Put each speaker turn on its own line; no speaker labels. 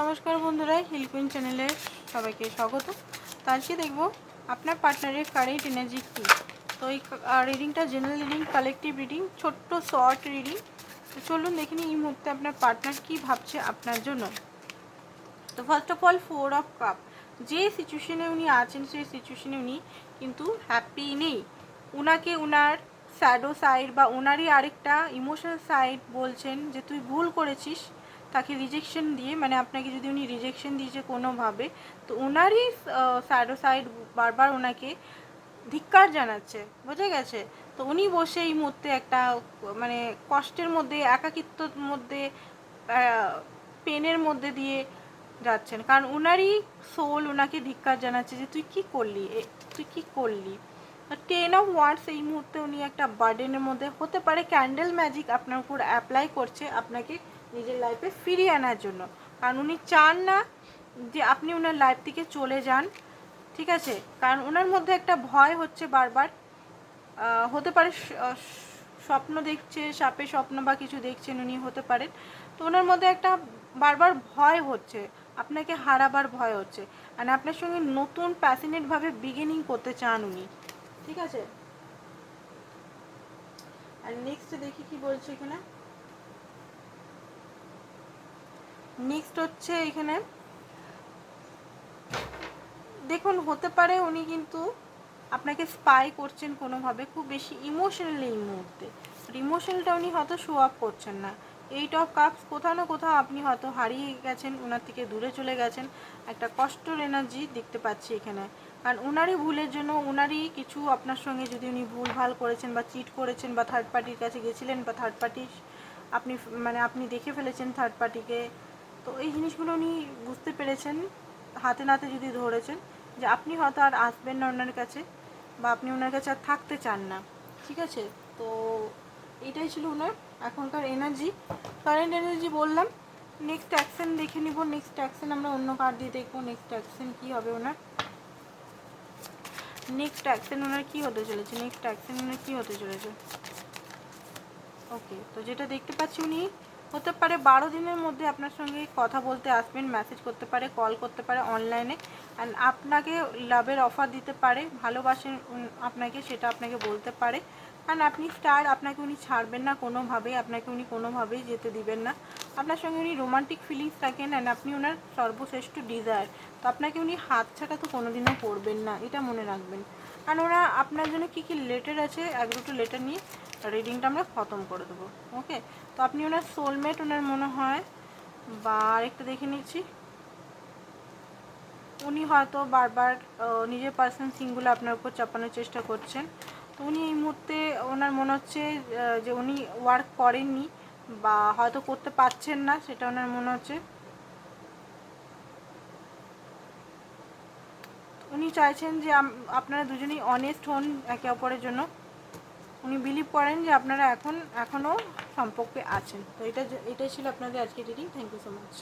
নমস্কার বন্ধুরা হিলকুইন চ্যানেলে সবাইকে স্বাগত। তো আজকে দেখব আপনার পার্টনারের কারেন্ট এনার্জি কী। তো এই রিডিংটা জেনারেল রিডিং কালেকটিভ রিডিং ছোট্ট শর্ট রিডিং তো চলুন দেখে নিই এই মুহূর্তে আপনার পার্টনার কী ভাবছে আপনার জন্য। তো first of all four of cup যে সিচুয়েশনে উনি আছেন, সেই সিচুয়েশনে উনি কিন্তু হ্যাপি নেই। উনাকে উনার স্যাডো সাইড বা ওনারই আরেকটা ইমোশনাল সাইড বলছেন যে, তুই ভুল করেছিস তাকে রিজেকশন দিয়ে মানে আপনাকে যদি উনি রিজেকশন দিয়েছে কোনোভাবে, তো ওনারই স্যাডো সাইড বারবার ওনাকে ধিক্কার জানাচ্ছে, বুঝে গেছে? তো উনি বসে এই মুহূর্তে একটা মানে কষ্টের মধ্যে, একাকিত্বর মধ্যে পেনের মধ্যে দিয়ে যাচ্ছেন। কারণ ওনারই সোল ওনাকে ধিক্কার জানাচ্ছে যে, তুই কি করলি? তুই কি করলি? টেন অফ ওয়ার্ডস এই মুহূর্তে উনি একটা বার্ডেনের মধ্যে, হতে পারে ক্যান্ডেল ম্যাজিক আপনার উপর অ্যাপ্লাই করছে, আপনাকে নিজের লাইফে ফিরিয়ে আনার জন্য। কারণ উনি চান না যে আপনি ওনার লাইফ থেকে চলে যান, ঠিক আছে? কারণ ওনার মধ্যে একটা ভয় হচ্ছে বারবার। হতে পারে স্বপ্ন দেখছে, সাপে স্বপ্ন বা কিছু দেখছেন উনি, হতে পারেন তো ওনার মধ্যে একটা বারবার ভয় হচ্ছে, আপনাকে হারাবার ভয় হচ্ছে। মানে আপনার সঙ্গে নতুন প্যাসিনেটভাবে বিগিনিং করতে চান উনি, ঠিক আছে? আর নেক্সট দেখি কি বলছে এখানে। নেক্সট হচ্ছে এখানে। দেখুন, হতে পারে উনি কিন্তু আপনাকে স্পাই করছেন কোনোভাবে, খুব বেশি ইমোশনাল এই মুহূর্তে। ইমোশনালটা উনি হয়তো শো আপ করছেন না। এইট অফ কাপস কোথাও না কোথাও আপনি হয়তো হারিয়ে গেছেন ওনার থেকে দূরে চলে গেছেন। একটা কষ্টর এনার্জি দেখতে পাচ্ছি এখানে। কারণ ওনারই ভুলের জন্য ওনারই কিছু আপনার সঙ্গে যদি উনি ভুল ভালো করেছেন বা চিট করেছেন বা থার্ড পার্টির কাছে গেছিলেন বা থার্ড পার্টি আপনি মানে আপনি দেখে ফেলেছেন থার্ড পার্টিকে তো এই জিনিসগুলো উনি বুঝতে পেরেছেন, হাতে নাতে যদি ধরেছেন, যে আপনি হয়তো আর আসবেন না ওনার কাছে বা আপনি ওনার কাছে আর থাকতে চান না, ঠিক আছে? তো এটাই ছিল ওনার এখনকার এনার্জি কারেন্ট এনার্জি বললাম নেক্সট অ্যাকশন দেখে নিব নেক্সট অ্যাকশন আমরা অন্য কার্ড দিয়ে দেখব নেক্সট অ্যাকশন কী হবে ওনার। নেক্সট অ্যাকশন ওনার কী হতে চলেছে? নেক্সট অ্যাকশন ওনার কী হতে চলেছে? ওকে তো যেটা দেখতে পাচ্ছি উনি হতে পারে, বারো দিনের মধ্যে আপনার সঙ্গে কথা বলতে আসবেন মেসেজ করতে পারে কল করতে পারে অনলাইনে অ্যান্ড আপনাকে লাভের অফার দিতে পারে, ভালোবাসেন আপনাকে, সেটা আপনাকে বলতে পারে। কারণ আপনি স্টার আপনাকে উনি ছাড়বেন না কোনোভাবেই, আপনাকে উনি কোনোভাবেই যেতে দিবেন না। আপনার সঙ্গে উনি রোমান্টিক ফিলিংস রাখেন অ্যান্ড আপনি ওনার সর্বশ্রেষ্ঠ ডিজায়ার তো আপনাকে উনি হাত ছাড়া তো কোনোদিনও করবেন না, এটা মনে রাখবেন। কারণ ওরা আপনার জন্য কী কী লেটার আছে, এক দুটো লেটার নিয়ে রিডিংটা আমরা খতম করে দেবো ওকে তো আপনি ওনার সোলমেট ওনার মনে হয় বা আরেকটা দেখে নিচ্ছি। উনি হয়তো বারবার নিজের পার্সন সিংগুলো আপনার উপর চাপানোর চেষ্টা করছেন। তো উনি এই মুহূর্তে ওনার মনে হচ্ছে যে উনি ওয়ার্ক করেননি বা হয়তো করতে পারছেন না, সেটা ওনার মনে হচ্ছে। উনি চাইছেন যে আপনারা দুজনেই অনেস্ট হন একে অপরের জন্য। উনি বিলিভ করেন যে আপনারা এখন, এখনও সম্পর্কে আছেন। তো এটা এটাই ছিল আপনাদের আজকে reading thank you so much